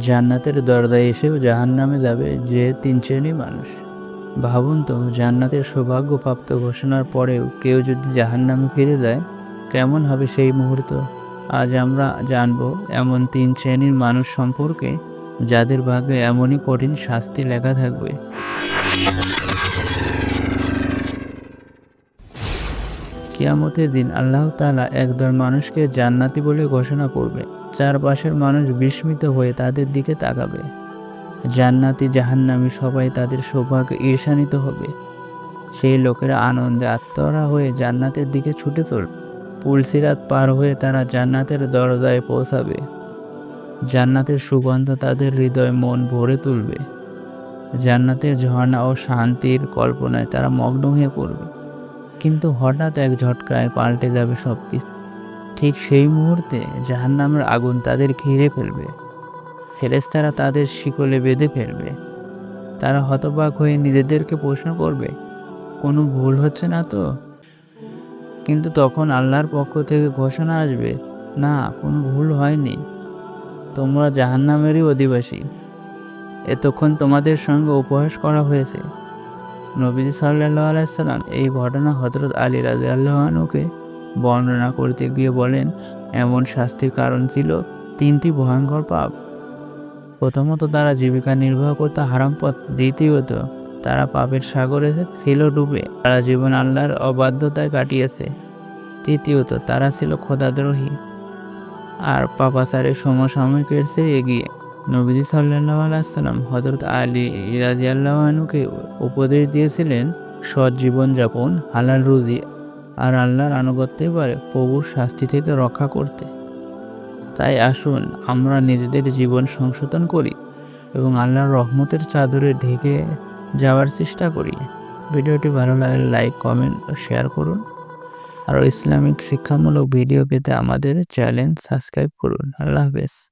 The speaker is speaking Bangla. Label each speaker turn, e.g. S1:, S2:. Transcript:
S1: জান্নাতের দরজায় এসেও জাহান নামে যাবে যে তিন শ্রেণির মানুষ। ভাবুন তো, জান্নাতের সৌভাগ্যপ্রাপ্ত ঘোষণার পরেও কেউ যদি জাহান নামে ফিরে যায়, কেমন হবে সেই মুহূর্ত? আজ আমরা জানব এমন তিন শ্রেণির মানুষ সম্পর্কে, যাদের ভাগ্যে এমনই কঠিন শাস্তি লেখা থাকবে। কিয়ামতের দিন আল্লাহ তাআলা একদল মানুষকে জান্নাতি বলে ঘোষণা করবে চারপাশের মানুষ বিস্মিত হয়ে তাদের দিকে তাকাবে। জান্নাতি জাহান্নামি সবাই তাদের সৌভাগ্য ঈর্ষান্বিত হবে। সেই লোকেরা আনন্দে আত্মরা হয়ে জান্নাতের দিকে ছুটে চলবে পুলসিরাত পার হয়ে তারা জান্নাতের দরজায় পৌঁছাবে। জান্নাতের সুগন্ধ তাদের হৃদয় মন ভরে তুলবে। জান্নাতের ঝর্ণা ও শান্তির কল্পনায় তারা মগ্ন হয়ে পড়বে। কিন্তু হঠাৎ এক ঝটকায় পাল্টে যাবে সব কিছু ঠিক সেই মুহূর্তে জাহান্নামের আগুন তাদের ঘিরে ফেলবে। ফেরেশতারা তাদের শিকলে বেঁধে ফেলবে। তারা হতবাক হয়ে নিজেদেরকে প্রশ্ন করবে, কোনো ভুল হচ্ছে না তো? কিন্তু তখন আল্লাহর পক্ষ থেকে ঘোষণা আসবে, না, কোনো ভুল হয়নি। তোমরা জাহান্নামেরই অধিবাসী। এতক্ষণ তোমাদের সঙ্গে উপহাস করা হয়েছে। নবীজি সাল্লাহ আলাইসাল্লাম এই ঘটনা হজরত আলী রাজু আল্লাহনুকে বর্ণনা করতে গিয়ে বলেন, এমন শাস্তির কারণ ছিল তিনটি ভয়ঙ্কর পাপ। প্রথমত, তারা জীবিকা নির্বাহ করতে হারাম পথ। দ্বিতীয়ত, তারা পাপের সাগরে ছিল ডুবে। তারা জীবন আল্লাহর অবাধ্যতায় কাটিয়েছে। তৃতীয়ত, তারা ছিল খোদাদ্রোহী আর পাপাচারের সমসাময়িকের চেয়ে এগিয়ে। নবীজি সাল্লাহ আলাইসাল্লাম হজরত আলী ইরাজিয়াল্লাহনুকে উপদেশ দিয়েছিলেন, সৎ জীবনযাপন, হালাল রুজি। আর আল্লাহর আনুগত্যে পারে প্রভুর শাস্তি থেকে রক্ষা করতে। তাই আসুন, আমরা নিজেদের জীবন সংশোধন করি এবং আল্লাহর রহমতের চাদরে ঢেকে যাওয়ার চেষ্টা করি। ভিডিওটি ভালো লাগলে লাইক, কমেন্ট ও শেয়ার করুন। আর ইসলামিক শিক্ষামূলক ভিডিও পেতে আমাদের চ্যানেল সাবস্ক্রাইব করুন। আল্লাহ হাফেজ।